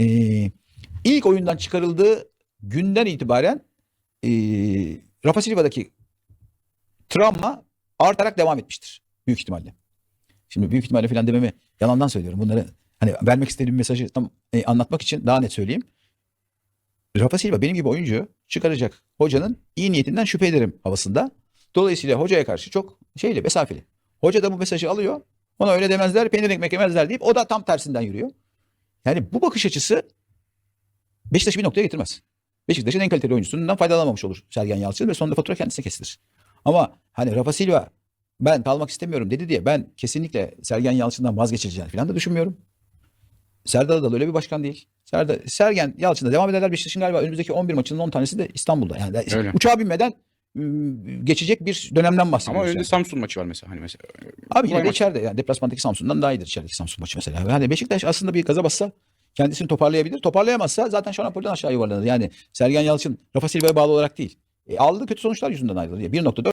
e, ilk oyundan çıkarıldığı günden itibaren e, Rafa Silva'daki travma artarak devam etmiştir. Büyük ihtimalle. Şimdi büyük ihtimalle falan dememi yalandan söylüyorum. Bunları hani vermek istediğim mesajı tam e, anlatmak için daha net söyleyeyim. Rafa Silva benim gibi oyuncu çıkaracak hocanın iyi niyetinden şüphe ederim havasında. Dolayısıyla hocaya karşı çok şeyli, mesafeli. Hoca da bu mesajı alıyor. Ona öyle demezler, peynir ekmek yemezler deyip o da tam tersinden yürüyor. Yani bu bakış açısı Beşiktaş'ı bir noktaya getirmez. Beşiktaş'ın en kaliteli oyuncusundan faydalanamamış olur Sergen Yalçın ve sonunda fatura kendisine kesilir. Ama hani Rafa Silva ben kalmak istemiyorum dedi diye ben kesinlikle Sergen Yalçın'dan vazgeçileceğini falan da düşünmüyorum. Serdar Adalı öyle bir başkan değil. Serdar, Sergen Yalçın'da devam ederler. Beşiktaş'ın galiba önümüzdeki 11 maçının 10 tanesi de İstanbul'da. Yani Öyle. uçağa binmeden geçecek bir dönemden bahsediyoruz. Ama önünde yani. Samsun maçı var mesela. Hani mesela. Abi yine de maç. içeride yani deplasmandaki Samsun'dan daha iyidir içerideki Samsun maçı mesela. Yani Beşiktaş aslında bir gaza bassa kendisini toparlayabilir. Toparlayamazsa zaten Şampiyon'dan aşağı yuvarlanır. Yani Sergen Yalçın Rafa Silva'ya bağlı olarak değil. E, aldığı kötü sonuçlar yüzünden ayrılır. 1.4